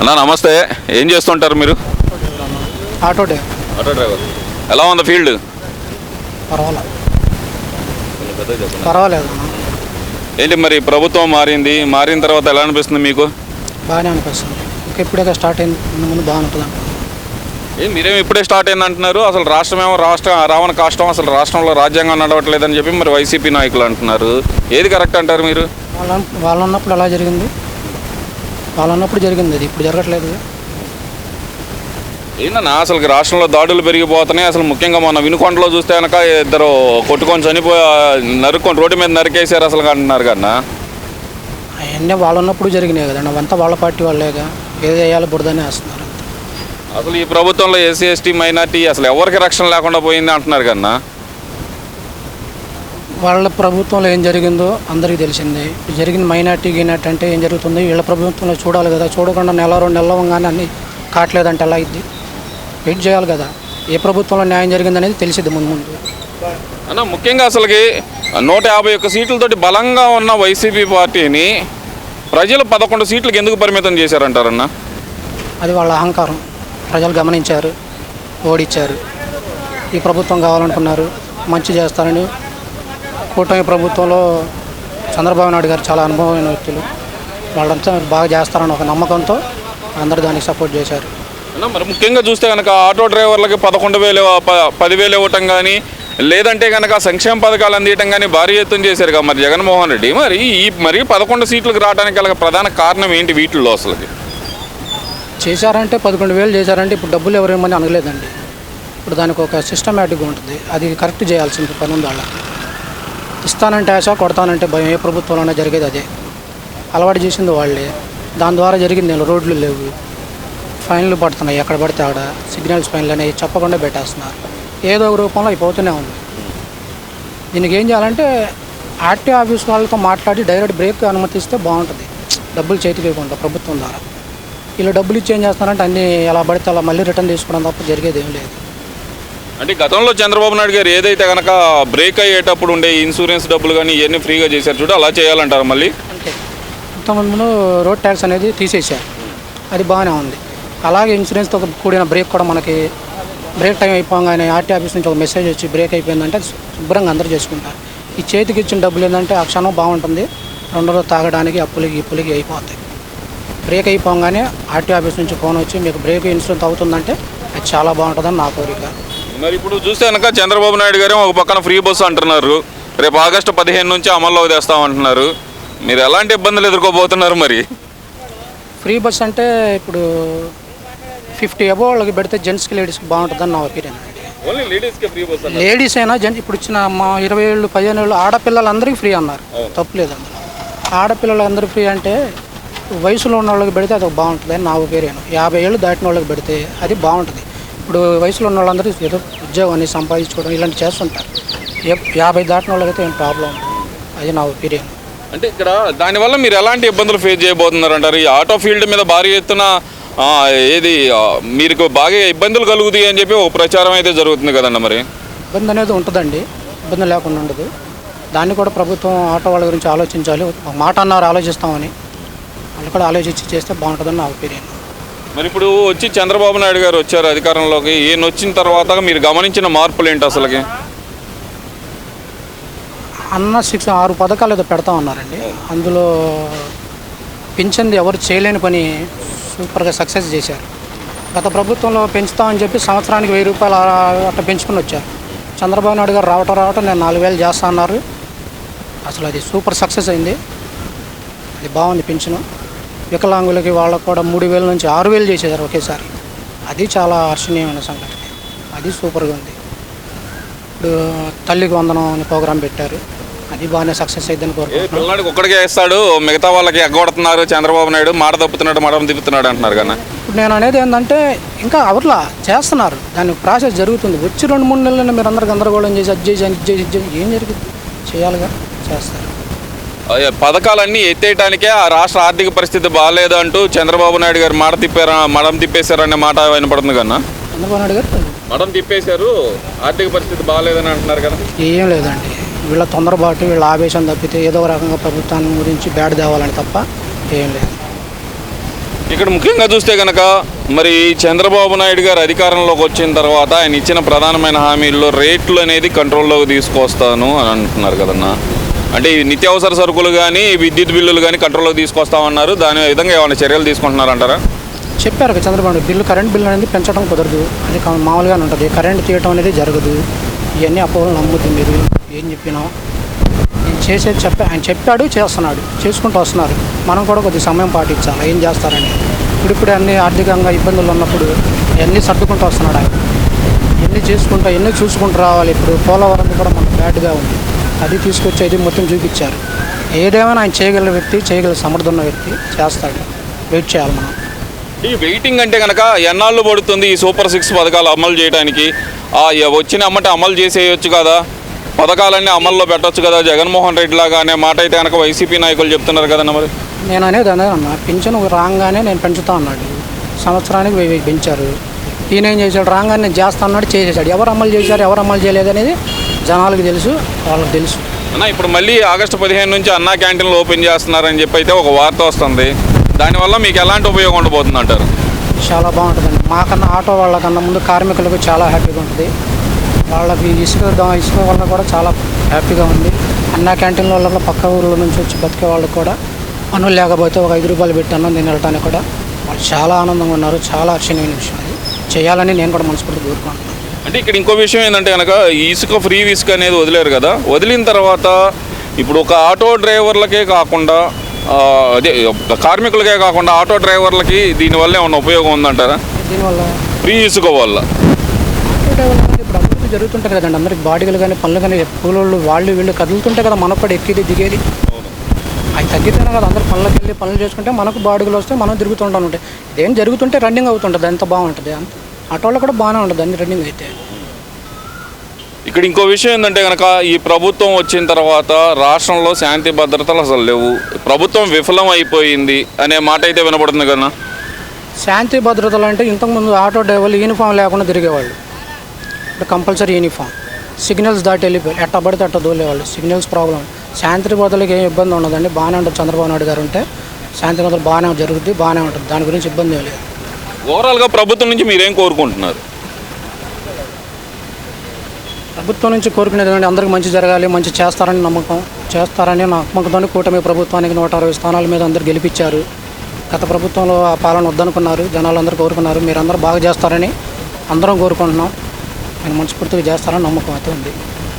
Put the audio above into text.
అన్నా నమస్తే. ఏం చేస్తుంటారు మీరు? ఆటో డే ఆటో డ్రైవర్. ఎలా ఉంది ఫీల్డ్? పర్వాలేదు. ఏంటి మరి ప్రభుత్వం మారింది? మారిన తర్వాత ఎలా అనిపిస్తుంది మీకు? బాగానే అనిపిస్తుంది. ఇప్పుడే స్టార్ట్ అయింది. ముందు ముందు బాగా ఉంటుంది అంట ఏం మీరేం ఇప్పుడే స్టార్ట్ అయింది అంటున్నారు? అసలు రాష్ట్రం ఏమో రాష్ట్ర రావణ కాష్టం అసలు రాష్ట్రంలో రాజ్యాంగం నడవట్లేదని చెప్పి మరి వైసీపీ నాయకులు అంటున్నారు. ఏది కరెక్ట్ అంటారు మీరు? వాళ్ళ వాళ్ళు ఉన్నప్పుడు ఎలా జరిగింది. వాళ్ళు ఉన్నప్పుడు జరిగింది అది. ఇప్పుడు జరగట్లేదు. ఏందన్నా అసలు రాష్ట్రంలో దాడులు పెరిగిపోతున్నాయి. అసలు ముఖ్యంగా మన వినుకొండలో చూస్తే కనుక ఇద్దరు కొట్టుకొని చనిపోయి నరుక్కొని రోడ్డు మీద నరికేశారు అసలు అంటున్నారు కన్నా అవన్నీ వాళ్ళు ఉన్నప్పుడు జరిగినాయి కదండి. అవంతా వాళ్ళ పార్టీ వాళ్ళేగా. ఏది వేయాలి బురదనే వేస్తున్నారు. అసలు ఈ ప్రభుత్వంలో ఎస్సీ ఎస్టీ మైనార్టీ అసలు ఎవరికి రక్షణ లేకుండా పోయింది అంటున్నారు కన్నా వాళ్ళ ప్రభుత్వంలో ఏం జరిగిందో అందరికీ తెలిసిందే. జరిగిన మైనార్టీ గినార్టీ అంటే ఏం జరుగుతుంది? వీళ్ళ ప్రభుత్వంలో చూడాలి కదా. చూడకుండా నెల రెండు నెలల కానీ అన్ని కావట్లేదంటే ఎలా అయింది? వెయిట్ చేయాలి కదా. ఏ ప్రభుత్వంలో న్యాయం జరిగిందనేది తెలిసిద్ది ముందు ముందు. అన్న ముఖ్యంగా అసలుకి నూట యాభై ఒక్క సీట్లతోటి బలంగా ఉన్న వైసీపీ పార్టీని ప్రజలు పదకొండు సీట్లకు ఎందుకు పరిమితం చేశారంటారన్న? అది వాళ్ళ అహంకారం. ప్రజలు గమనించారు ఓడిచ్చారు. ఈ ప్రభుత్వం కావాలనుకున్నారు మంచి చేస్తారని కూటమి ప్రభుత్వంలో చంద్రబాబు నాయుడు గారు చాలా అనుభవమైన వ్యక్తులు. వాళ్ళంతా బాగా చేస్తారని ఒక నమ్మకంతో అందరూ దానికి సపోర్ట్ చేశారు. మరి ముఖ్యంగా చూస్తే కనుక ఆటో డ్రైవర్లకి పదకొండు వేలు ప- పదివేలు ఇవ్వటం కానీ లేదంటే కనుక సంక్షేమ పథకాలు అందియటం కానీ భారీ ఎత్తున చేశారు కదా మరి జగన్మోహన్ రెడ్డి. మరి ఈ మరి పదకొండు సీట్లకు రావడానికి గల ప్రధాన కారణం ఏంటి వీటిల్లో అసలుకి? చేశారంటే పదకొండు వేలు చేశారంటే ఇప్పుడు డబ్బులు ఎవరేమని అనగలేదండి. ఇప్పుడు దానికి ఒక సిస్టమేటిక్గా ఉంటుంది. అది కరెక్ట్ చేయాల్సింది పని ఉంది వాళ్ళకి. ఇస్తానంటే ఆశ కొడతానంటే భయం. ఏ ప్రభుత్వంలోనే జరిగేది అదే. అలవాటు చేసింది వాళ్ళే. దాని ద్వారా జరిగింది నేను. రోడ్లు లేవు. ఫైన్లు పడుతున్నాయి. ఎక్కడ పడితే ఆడ సిగ్నల్స్ ఫైన్లు అనేవి చెప్పకుండా పెట్టేస్తున్నారు. ఏదో ఒక రూపంలో అయిపోతూనే ఉంది. దీనికి ఏం చేయాలంటే ఆర్టీ ఆఫీస్ వాళ్ళతో మాట్లాడి డైరెక్ట్ బ్రేక్ అనుమతిస్తే బాగుంటుంది. డబ్బులు చేతికి ఇవ్వకుండా ప్రభుత్వం ద్వారా. వీళ్ళు డబ్బులు ఇచ్చేం చేస్తారంటే చేస్తున్నారంటే అన్నీ ఎలా పడితే అలా మళ్ళీ రిటర్న్ తీసుకోవడం తప్ప జరిగేది ఏం లేదు. అంటే గతంలో చంద్రబాబు నాయుడు గారు ఏదైతే కనుక బ్రేక్ అయ్యేటప్పుడు ఉండే ఇన్సూరెన్స్ డబ్బులు కానీ ఇవన్నీ ఫ్రీగా చేశారు చూడు అలా చేయాలంటారు మళ్ళీ? అంటే రోడ్ ట్యాక్స్ అనేది తీసేసారు అది బాగానే ఉంది. అలాగే ఇన్సూరెన్స్తో కూడిన బ్రేక్ కూడా మనకి బ్రేక్ టైం అయిపోగానే ఆర్టీ ఆఫీస్ నుంచి ఒక మెసేజ్ వచ్చి బ్రేక్ అయిపోయిందంటే శుభ్రంగా అందరూ చేసుకుంటారు. ఈ చేతికి ఇచ్చిన డబ్బులు ఏంటంటే ఆ క్షణం బాగుంటుంది. రెండు రోజులు తాగడానికి అప్పులకి ఇప్పులకి అయిపోతాయి. బ్రేక్ అయిపోగానే ఆర్టీ ఆఫీస్ నుంచి ఫోన్ వచ్చి మీకు బ్రేక్ ఇన్సూరెన్స్ అవుతుందంటే అది చాలా బాగుంటుందని నా కోరిక. మరి ఇప్పుడు చూస్తే కనుక చంద్రబాబు నాయుడు గారు ఒక పక్కన ఫ్రీ బస్సు అంటున్నారు. రేపు ఆగస్టు పదిహేను నుంచి అమల్లోకి తెస్తామంటున్నారు మీరు ఎలాంటి ఇబ్బందులు ఎదుర్కోబోతున్నారు మరి? ఫ్రీ బస్ అంటే ఇప్పుడు ఫిఫ్టీ అబో వాళ్ళకి పెడితే జెంట్స్కి లేడీస్కి బాగుంటుందని నా ఒపీనియన్. ఓన్లీ లేడీస్కి ఫ్రీ బస్ లేడీస్ అయినా జెంట్స్ ఇప్పుడు ఇచ్చిన మా ఇరవై ఏళ్ళు పదిహేను ఏళ్ళు ఆడపిల్లలందరికీ ఫ్రీ అన్నారు. తప్పులేదు అందులో ఆడపిల్లలందరూ ఫ్రీ అంటే వయసులో ఉన్న వాళ్ళకి పెడితే అది బాగుంటుంది అని నా ఒపీనియన్. యాభై ఏళ్ళు దాటిన వాళ్ళకి పెడితే అది బాగుంటుంది. ఇప్పుడు వయసులో ఉన్న వాళ్ళందరూ ఏదో ఉద్యోగాన్ని సంపాదించుకోవడం ఇలాంటి చేస్తుంటారు. యాభై దాటిన వాళ్ళకైతే ఏం ప్రాబ్లం. అది నా ఒపీనియన్ అంటే ఇక్కడ దానివల్ల మీరు ఎలాంటి ఇబ్బందులు ఫేస్ చేయబోతున్నారు అంటారు ఈ ఆటో ఫీల్డ్ మీద భారీ ఎత్తున ఏది మీకు బాగా ఇబ్బందులు కలుగుతాయి అని చెప్పి ఒక ప్రచారం అయితే జరుగుతుంది కదండి మరి? ఇబ్బంది అనేది ఉంటుందండి. ఇబ్బంది లేకుండా ఉండదు. దాన్ని కూడా ప్రభుత్వం ఆటో వాళ్ళ గురించి ఆలోచించాలి. మాట అన్నారు ఆలోచిస్తామని. వాళ్ళు కూడా ఆలోచించి చేస్తే బాగుంటుందని నా ఒపీనియన్ మరి ఇప్పుడు వచ్చి చంద్రబాబు నాయుడు గారు వచ్చారు అధికారంలోకి. ఈయన వచ్చిన తర్వాత మీరు గమనించిన మార్పులు ఏంటి అసలుకి? అన్న సిక్స్ ఆరు పథకాలు ఏదో పెడతా ఉన్నారండి. అందులో పెంచింది ఎవరు చేయలేని పని సూపర్గా సక్సెస్ చేశారు. గత ప్రభుత్వంలో పెంచుతామని చెప్పి సంవత్సరానికి వెయ్యి రూపాయలు అట్ట అట్లా పెంచుకుని వచ్చారు. చంద్రబాబు నాయుడు గారు రావటం రావటం నేను నాలుగు వేలు చేస్తా అన్నారు. అసలు అది సూపర్ సక్సెస్ అయింది. అది బాగుంది పెన్షన్ వికలాంగులకి వాళ్ళకు కూడా మూడు వేల నుంచి ఆరు వేలు చేసేసారు ఒకేసారి. అది చాలా హర్షణీయమైన సంఘటన. అది సూపర్గా ఉంది. ఇప్పుడు తల్లికి వందనం అనే ప్రోగ్రాం పెట్టారు. అది బాగానే సక్సెస్ అయిందని పిల్లనాడికి ఒక్కడికే వేస్తాడు మిగతా వాళ్ళకి ఎగ్గొడుతున్నారు చంద్రబాబు నాయుడు మాట తప్పుతున్నాడు మడం తిప్పుతున్నాడు అంటున్నారు కన్నా ఇప్పుడు నేను అనేది ఏంటంటే ఇంకా అవర్లా చేస్తున్నారు. దాని ప్రాసెస్ జరుగుతుంది. వచ్చి రెండు మూడు నెలలు మీరు అందరు గందరగోళం చేసి అది చేసి అది చేసి ఏం జరుగుతుంది చేయాలిగా? చేస్తారు. పథకాలన్నీ ఎత్తేయటానికే ఆ రాష్ట్ర ఆర్థిక పరిస్థితి బాగాలేదు అంటూ చంద్రబాబు నాయుడు గారు మాట తిప్పారా మడం తిప్పేశారనే మాట వినపడుతుంది కన్నా? చంద్రబాబు నాయుడు గారు మడం తిప్పేశారు ఆర్థిక పరిస్థితి బాగాలేదని అంటున్నారు కదా? ఏం లేదండి. వీళ్ళ తొందరపాటు వీళ్ళ ఆవేశం తప్పితే ఏదో రకంగా ప్రభుత్వాన్ని గురించి బ్యాడ్ తేవాలని తప్ప ఏం లేదు. ఇక్కడ ముఖ్యంగా చూస్తే కనుక మరి చంద్రబాబు నాయుడు గారు అధికారంలోకి వచ్చిన తర్వాత ఆయన ఇచ్చిన ప్రధానమైన హామీల్లో రేట్లు అనేది కంట్రోల్లోకి తీసుకొస్తాను అని అంటున్నారు కదన్నా? అంటే నిత్యావసర సరుకులు కానీ విద్యుత్ బిల్లులు కానీ కంట్రోల్లోకి తీసుకొస్తామన్నారు. దాని విధంగా ఏమైనా చర్యలు తీసుకుంటున్నారంటారా చెప్పారు చంద్రబాబు. బిల్లు కరెంట్ బిల్లు అనేది పెంచడం కుదరదు. అది మామూలుగానే ఉంటుంది. కరెంట్ తీయటం అనేది జరగదు. ఇవన్నీ అపోహలు నమ్ముతుంది మీరు. ఏం చెప్పినా. నేను చేసేది చెప్పా ఆయన చెప్పాడు చేస్తున్నాడు. చేసుకుంటూ వస్తున్నారు. మనం కూడా కొద్ది సమయం పాటించాలి. ఏం చేస్తారని. ఇప్పుడు ఇప్పుడు అన్ని ఆర్థికంగా ఇబ్బందులు ఉన్నప్పుడు ఇవన్నీ సర్దుకుంటూ వస్తున్నాడు ఆయన. ఎన్ని చేసుకుంటా ఎన్ని చూసుకుంటూ రావాలి ఇప్పుడు. పోలవరం కూడా మనకు బ్యాడ్గా ఉంది. అది తీసుకొచ్చేది మొత్తం చూపించారు. ఏదేమైనా ఆయన చేయగల వ్యక్తి చేయగల సమర్థ ఉన్న వ్యక్తి చేస్తాడు. వెయిట్ చేయాలి మనం. ఈ వెయిటింగ్ అంటే కనుక ఎన్నాళ్ళు పడుతుంది ఈ సూపర్ సిక్స్ పథకాలు అమలు చేయడానికి వచ్చిన అమ్మట అమలు చేసేయచ్చు కదా. పథకాలన్నీ అమల్లో పెట్టొచ్చు కదా. జగన్మోహన్ రెడ్డి లాగా అనే మాట అయితే కనుక వైసీపీ నాయకులు చెప్తున్నారు కదన్న మరి. నేను అనేది అదే అన్న. పింఛను రాగానే నేను పెంచుతా అన్నాడు. సంవత్సరానికి వెయ్యి పెంచారు. ఈయన ఏం చేశాడు? రాగానే నేను చేస్తా అన్నాడు చేసేసాడు. ఎవరు అమలు చేశారు ఎవరు అమలు చేయలేదు అనేది జనాలకు తెలుసు వాళ్ళకి తెలుసు. అన్న ఇప్పుడు మళ్ళీ ఆగస్టు పదిహేను నుంచి అన్నా క్యాంటీన్లు ఓపెన్ చేస్తున్నారని చెప్పి అయితే ఒక వార్త వస్తుంది. దానివల్ల మీకు ఎలాంటి ఉపయోగం ఉండబోతుంది అంటారు? చాలా బాగుంటుందండి. మాకన్నా ఆటో వాళ్ళకన్నా ముందు కార్మికులకు చాలా హ్యాపీగా ఉంటుంది. వాళ్ళకి ఇసుక ఇసుక వల్ల కూడా చాలా హ్యాపీగా ఉంది. అన్న క్యాంటీన్ల వల్ల పక్క ఊర్ల నుంచి వచ్చి బతికే వాళ్ళకి కూడా పనులు లేకపోతే ఒక ఐదు రూపాయలు పెట్టి అన్నం తినడానికి కూడా వాళ్ళు చాలా ఆనందంగా ఉన్నారు. చాలా అర్చనీయ విషయం అది. చేయాలని నేను కూడా మనస్ఫూర్తి కోరుకుంటున్నాను. అంటే ఇక్కడ ఇంకో విషయం ఏంటంటే కనుక ఇసుక ఫ్రీ ఇసుక అనేది వదిలేరు కదా. వదిలిన తర్వాత ఇప్పుడు ఒక ఆటో డ్రైవర్లకే కాకుండా అదే కార్మికులకే కాకుండా ఆటో డ్రైవర్లకి దీనివల్ల ఏమన్నా ఉపయోగం ఉందంటారా? దీనివల్ల? ఫ్రీ ఇసుక వల్ల. ఇప్పుడు అభివృద్ధి జరుగుతుంటాయి కదండి. అందరికి బాడీలు కానీ పనులు కానీ కూలోళ్ళు వాళ్ళు వీళ్ళు కదులుతుంటే కదా మనకు కూడా ఎక్కేది దిగేది. అవి తగ్గితేనే కదా అందరు పనులకు వెళ్ళి పనులు చేసుకుంటే మనకు బాడుగులు వస్తే మనం తిరుగుతుంటాను ఉంటాయి ఇదేం జరుగుతుంటే రన్నింగ్ అవుతుంటుంది అంత బాగుంటుంది అంత. ఆటోలో కూడా బాగానే ఉంటుంది అన్ని రన్నింగ్ అయితే. ఇక్కడ ఇంకో విషయం ఏంటంటే కనుక ఈ ప్రభుత్వం వచ్చిన తర్వాత రాష్ట్రంలో శాంతి భద్రతలు అసలు లేవు. ప్రభుత్వం విఫలం అయిపోయింది అనే మాట అయితే వినపడుతుంది కదా శాంతి భద్రతలు అంటే ఇంతకుముందు ఆటో డ్రైవర్లు యూనిఫామ్ లేకుండా తిరిగేవాళ్ళు. ఇప్పుడు కంపల్సరీ యూనిఫామ్ సిగ్నల్స్ దాటి వెళ్ళిపోయి ఎట్ట పడితే అట్ట దూలేవాళ్ళు సిగ్నల్స్ ప్రాబ్లం శాంతి భద్రతలకు ఏం ఇబ్బంది ఉండదండి. బాగానే ఉంటుంది చంద్రబాబు నాయుడు గారు ఉంటే శాంతి భద్రత బాగానే జరుగుద్ది బాగానే ఉంటుంది. దాని గురించి ఇబ్బంది ఏం లేదు. ఓవరాల్గా ప్రభుత్వం నుంచి మీరేం కోరుకుంటున్నారు? ప్రభుత్వం నుంచి కోరుకునేది ఏంటంటే అందరికి మంచి జరగాలి మంచి చేస్తారని నమ్మకం చేస్తారని నమ్మకంతో కూటమి ప్రభుత్వానికి నూట అరవై స్థానాల మీద అందరు గెలిపించారు. గత ప్రభుత్వంలో ఆ పాలన వద్దనుకున్నారు జనాలు అందరూ కోరుకున్నారు మీరు అందరూ బాగా చేస్తారని అందరం కోరుకుంటున్నాం. నేను మనస్ఫూర్తిగా చేస్తారని నమ్మకం అయితే ఉంది.